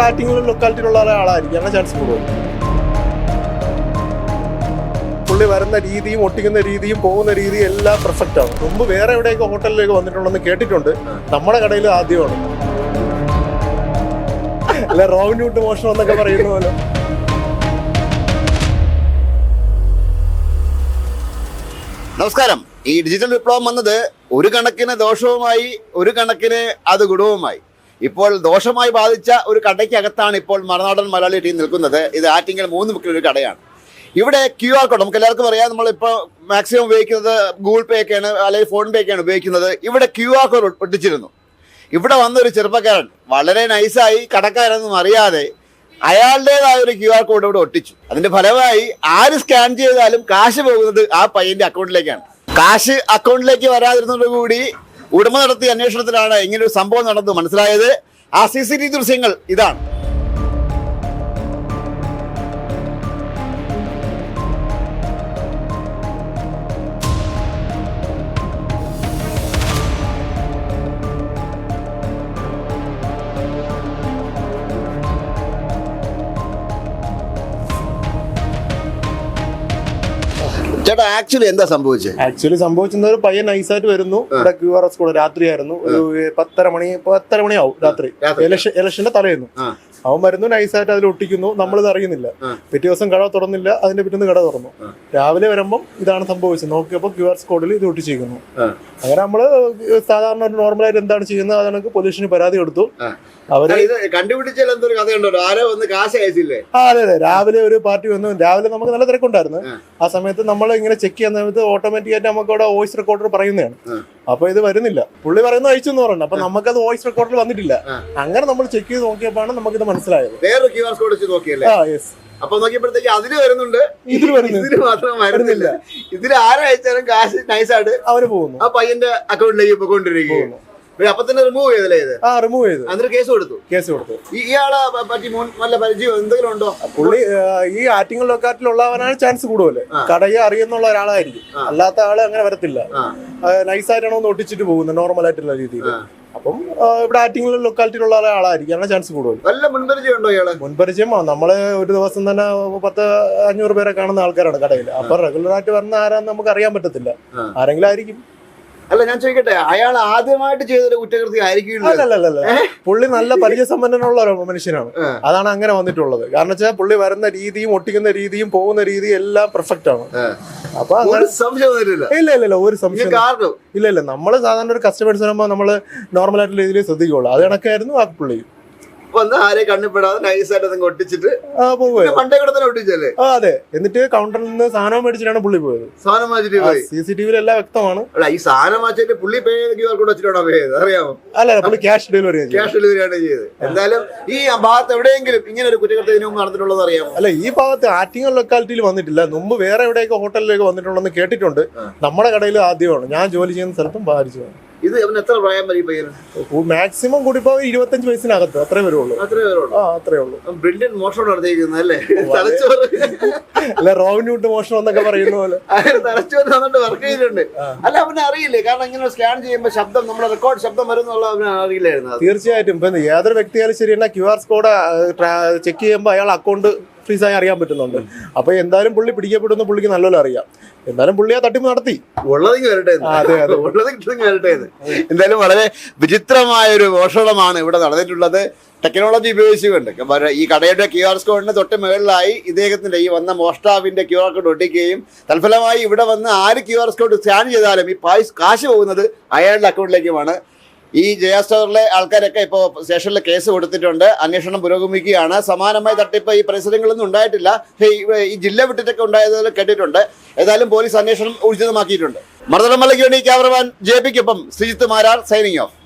ആറ്റിങ്ങൽ ലൊക്കാലിറ്റിയിലുള്ള ആളായിരിക്കും ചാൻസ് കൂടുതൽ പുള്ളി വരുന്ന രീതിയും ഒട്ടിക്കുന്ന രീതിയും പോകുന്ന രീതിയും എല്ലാം പെർഫെക്റ്റ് ആണ്. മുമ്പ് വേറെ എവിടെയൊക്കെ ഹോട്ടലിലേക്ക് വന്നിട്ടുണ്ടെന്ന് കേട്ടിട്ടുണ്ട്. നമ്മുടെ കടയിൽ ആദ്യമാണ്. അല്ല റോബിൻ വിട്ട് മോഷണം എന്നൊക്കെ പറയുന്ന പോലെ. നമസ്കാരം. ഈ ഡിജിറ്റൽ വിപ്ലവം വന്നത് ഒരു കണക്കിന് ദോഷവുമായി ഒരു കണക്കിന് അത് ഗുണവുമായി. ഇപ്പോൾ ദോഷമായി ബാധിച്ച ഒരു കടയ്ക്കകത്താണ് ഇപ്പോൾ മറുനാടൻ മലയാളി ടീം നിൽക്കുന്നത്. ഇത് ആറ്റിങ്ങൽ മൂന്ന് മുക്കിൽ ഒരു കടയാണ്. ഇവിടെ ക്യു ആർ കോഡ് നമുക്ക് എല്ലാവർക്കും അറിയാം നമ്മളിപ്പോൾ മാക്സിമം ഉപയോഗിക്കുന്നത് ഗൂഗിൾ പേ ഒക്കെയാണ് അല്ലെങ്കിൽ ഫോൺ പേ ഒക്കെയാണ് ഉപയോഗിക്കുന്നത്. ഇവിടെ ക്യു ആർ കോഡ് ഒട്ടിച്ചിരുന്നു. ഇവിടെ വന്നൊരു ചെറുപ്പക്കാരൻ വളരെ നൈസായി കടക്കാരൊന്നും അറിയാതെ അയാളുടേതായ ഒരു ക്യു ആർ കോഡ് ഇവിടെ ഒട്ടിച്ചു. അതിന്റെ ഫലമായി ആര് സ്കാൻ ചെയ്താലും കാശ് പോകുന്നത് ആ പയ്യന്റെ അക്കൗണ്ടിലേക്കാണ് കാശ് അക്കൗണ്ടിലേക്ക് വരാതിരുന്നതോടുകൂടി ഉടമ നടത്തിയ അന്വേഷണത്തിലാണ് ഇങ്ങനെ ഒരു സംഭവം നടന്നു മനസ്സിലായത്? ആ സി സി ടി ദൃശ്യങ്ങൾ ഇതാണ്. ചേട്ടാ ആക്ച്വലി എന്താ സംഭവിച്ചത് ആക്ച്വലി സംഭവിച്ചത് ഒരു പയ്യൻ നൈസായിട്ട് വരുന്നു. ഇവിടെ ക്യു ആർ എസ് കൂടെ രാത്രിയായിരുന്നു. ഒരു പത്തര മണി പത്തര മണിയാവും രാത്രി. ഇലക്ഷൻ ഇലക്ഷന്റെ തലേന്നു. അവൻ വരുന്നു നൈസായിട്ട് അതിൽ ഒട്ടിക്കുന്നു. നമ്മളിത് അറിയുന്നില്ല. പിറ്റേ ദിവസം കട തുറന്നില്ല അതിന്റെ പിറ്റേന്ന് കട തുറന്നു. രാവിലെ വരുമ്പം ഇതാണ് സംഭവിച്ചത്. നോക്കിയപ്പോൾ ക്യു ആർ കോഡിൽ ഇത് ഒട്ടിച്ചിരിക്കുന്നു. അങ്ങനെ നമ്മൾ സാധാരണ നോർമൽ ആയിട്ട് എന്താണ് ചെയ്യുന്നത്? അതാണ് പൊലീഷന് പരാതി കൊടുത്തു. അവർ കണ്ടുപിടിച്ചാൽ എന്തൊരു ആരോ വന്ന് കാശ് അയച്ചില്ലേ? ആ അതെ അതെ. രാവിലെ ഒരു പാർട്ടി വന്നു. രാവിലെ നമുക്ക് നല്ല തിരക്കുണ്ടായിരുന്നു. ആ. സമയത്ത് നമ്മൾ ഇങ്ങനെ ചെക്ക് ചെയ്യുന്ന സമയത്ത് ഓട്ടോമാറ്റിക് ആയിട്ട് നമുക്ക് അവിടെ വോയിസ് റെക്കോർഡർ പറയുന്നതാണ്. അപ്പൊ ഇത് വരുന്നില്ല. പുള്ളി പറയുന്ന അയച്ചു എന്ന് പറഞ്ഞു. അപ്പൊ നമുക്കത് വോയിസ് റെക്കോർഡർ വന്നിട്ടില്ല. അങ്ങനെ നമ്മൾ ചെക്ക് ചെയ്ത് നോക്കിയപ്പോഴാണ് നമുക്കിത് മനസ്സിലായത്. വേറെ ക്യു ആർ കോഡ് വെച്ച് നോക്കിയല്ലേ? ആ യെസ് അപ്പൊ നോക്കിയപ്പോഴത്തേക്ക് അതിൽ വരുന്നുണ്ട്. ഇതിൽ വരുന്നു ഇതിന് മാത്രം വരുന്നില്ല. ഇതിൽ ആരയച്ചാലും കാശ് നൈസായിട്ട് അവർ പോകുന്നു. ആ പയ്യന്റെ അക്കൗണ്ടിലേക്ക് ഇപ്പൊ കൊണ്ടിരിക്കുന്നു അപ്പൊ തന്നെ റിമൂവ് ചെയ്തല്ലേ ഇത്? ആ റിമൂവ് ചെയ്തു. എന്നിട്ട് കേസ് കൊടുത്തു. കേസ് കൊടുത്തു. ഇയാളെ പറ്റി നല്ല പരിചയം എന്തെങ്കിലും ഉണ്ടോ? പുള്ളി ഈ ആറ്റിങ്ങൽ ലൊക്കാറ്റിലുള്ളവനാണ് ചാൻസ് കൂടുതൽ. കടയെ അറിയുന്നുള്ള ഒരാളായിരിക്കും. അല്ലാത്ത ആൾ അങ്ങനെ വരത്തില്ല. നൈസായിട്ടാണോ ഒന്ന് ഒട്ടിച്ചിട്ട് പോകുന്നത് നോർമൽ ആയിട്ടുള്ള രീതിയിൽ. അപ്പം ഇവിടെ ആറ്റിങ്ങൽ ലൊക്കാലിറ്റിയിലുള്ള ഒരാളായിരിക്കും ചാൻസ് കൂടുതൽ. നല്ല മുൻപരിചയം ഉണ്ടോ ഇയാളെ? മുൻപരിചയമാണ് നമ്മൾ ഒരു ദിവസം തന്നെ പത്ത് അഞ്ഞൂറ് പേരെ കാണുന്ന ആൾക്കാരാണ് കടയിൽ അപ്പൊ റെഗുലർ ആയിട്ട് വരുന്ന ആരാന്ന് നമുക്ക് അറിയാൻ പറ്റത്തില്ല. ആരെങ്കിലും ആയിരിക്കും. അല്ല ഞാൻ ചോദിക്കട്ടെ അയാൾ ആദ്യമായിട്ട് ചെയ്തൊരു കുറ്റകൃത്യം ആയിരിക്കില്ല അല്ലല്ലല്ല പുള്ളി നല്ല പരിചയസമ്പന്നനുള്ള ഒരു മനുഷ്യനാണ്. അതാണ് അങ്ങനെ വന്നിട്ടുള്ളത്. കാരണം വെച്ചാൽ പുള്ളി വരുന്ന രീതിയും ഒട്ടിക്കുന്ന രീതിയും പോകുന്ന രീതിയും എല്ലാം പെർഫെക്റ്റ് ആണ്. അപ്പൊ ഇല്ല ഇല്ല ഇല്ല ഒരു സംശയം ഇല്ല. ഇല്ല നമ്മൾ സാധാരണ ഒരു കസ്റ്റമേഴ്സ് വരുമ്പോൾ നമ്മൾ നോർമൽ ആയിട്ടുള്ള രീതിയിൽ ശ്രദ്ധിക്കുള്ളൂ അത് കണക്കായിരുന്നു ആ പുള്ളി. വന്ന് ആരെ കണ്ണിപ്പെടാതെ നൈസായിട്ട് അതങ്ങ് ഒട്ടിച്ചിട്ട് പണ്ടേ കൂടെ തന്നെ ഒട്ടിച്ചല്ലേ? ആ അതെ. എന്നിട്ട് കൗണ്ടറിൽ നിന്ന് സാധനം മേടിച്ചിട്ടാണ് പുള്ളി പോയത്. സാധനം മാറ്റിട്ട് പോയി? സി സി ടി വിയിൽ എല്ലാം വ്യക്തമാണ്. അല്ല ഈ സാധനം മാറ്റിട്ട് പുള്ളി പേ ക്യൂ ആർ കോഡ് വെച്ചിട്ടാണോ പേ ചെയ്തത്? അറിയാമോ? അല്ല പുള്ളി ക്യാഷ് ഡെലിവറി ചെയ്തു ക്യാഷ് ഡെലിവറി ആണ് ചെയ്തത്. എന്തായാലും ഈ ഭാഗത്ത് എവിടെയെങ്കിലും ഇങ്ങനെ ഒരു കുറ്റകൃത്യം മുമ്പ് നടന്നിട്ടുള്ളത് അറിയാമോ? അല്ല ഈ ഭാഗത്ത് ആറ്റിങ്ങൽ ലൊക്കാലിറ്റിയിൽ വന്നിട്ടില്ല. മുമ്പ് വേറെ എവിടെയൊക്കെ ഹോട്ടലിലേക്ക് വന്നിട്ടുണ്ടെന്ന് കേട്ടിട്ടുണ്ട്. നമ്മുടെ കടയിൽ ആദ്യമാണ്. ഞാൻ ജോലി ചെയ്യുന്ന സ്ഥലത്തും ബാധിച്ചു ഇത് അവന് എത്ര പ്രായം വരും പയ്യന്? മാക്സിമം കൂടിപ്പോ ഇരുപത്തഞ്ച് വയസ്സിനകത്ത് അത്രേ വരുള്ളൂ. അത്രേ വരുള്ളൂ. ആ അത്രേ ഉള്ളൂ. ബ്രില്യൻ മോഷണം നടത്തിയിരിക്കുന്നത് അല്ലേ? തലച്ചോറ്. അല്ല ഹുഡ് മോഷണം എന്നൊക്കെ പറയുന്ന പോലെ. തലച്ചോറ് വന്നിട്ട് വർക്ക് ചെയ്തിട്ടുണ്ട്. അല്ല അവനെ അറിയില്ലേ? കാരണം ഇങ്ങനെ സ്കാൻ ചെയ്യുമ്പോൾ ശബ്ദം നമ്മുടെ റെക്കോർഡ് ശബ്ദം വരും എന്നുള്ള അവന് അറിയില്ലായിരുന്നു തീർച്ചയായിട്ടും. ഇപ്പൊ ഏതൊരു വ്യക്തിയാലും ശരി എന്നാ ക്യു ആർ കോഡ് ചെക്ക് ചെയ്യുമ്പോൾ അയാൾ അക്കൗണ്ട് ഫ്രീസായി അറിയാൻ പറ്റുന്നുണ്ട്. അപ്പൊ എന്തായാലും പുള്ളി പിടിക്കപ്പെടുന്ന പുള്ളിക്ക് നല്ലപോലെ അറിയാം. എന്തായാലും പുള്ളി ആ തട്ടിപ്പ് നടത്തി. ഉള്ളതെങ്കിൽ വരട്ടെ അതെ, അതെ. വരട്ടെ എന്തായാലും വളരെ വിചിത്രമായ ഒരു മോഷണമാണ് ഇവിടെ നടന്നിട്ടുള്ളത്. ടെക്നോളജി ഉപയോഗിച്ചുകൊണ്ട്. ഈ കടയുടെ ക്യു ആർ കോഡിന് തൊട്ട് മുകളിലായി ഇദ്ദേഹത്തിന്റെ ഈ വന്ന മോഷ്ടാവിന്റെ ക്യു ആർ കോഡ് ഒട്ടിക്കുകയും തൽഫലമായി ഇവിടെ വന്ന് ആര് ക്യു ആർ കോഡ് സ്കാൻ ചെയ്താലും ഈ പായ് കാശ് പോകുന്നത് അയാളുടെ അക്കൗണ്ടിലേക്കുമാണ് ഈ ജയ സ്റ്റോറിലെ ആൾക്കാരൊക്കെ ഇപ്പോൾ സ്റ്റേഷനിൽ കേസ് കൊടുത്തിട്ടുണ്ട് അന്വേഷണം പുരോഗമിക്കുകയാണ്. സമാനമായ തട്ടിപ്പ് ഈ പരിസരങ്ങളൊന്നും ഉണ്ടായിട്ടില്ല. ഈ- ഈ ജില്ല വിട്ടിട്ടൊക്കെ ഉണ്ടായതിൽ കേട്ടിട്ടുണ്ട്. ഏതായാലും പോലീസ് അന്വേഷണം ഊർജിതമാക്കിയിട്ടുണ്ട്. മർദ്ദനമല്ലയ്ക്ക് വേണ്ടി ക്യാമറമാൻ ജെ പിക്കൊപ്പം ശ്രീജിത്ത് മാരാർ സൈനിങ് ഓഫ്.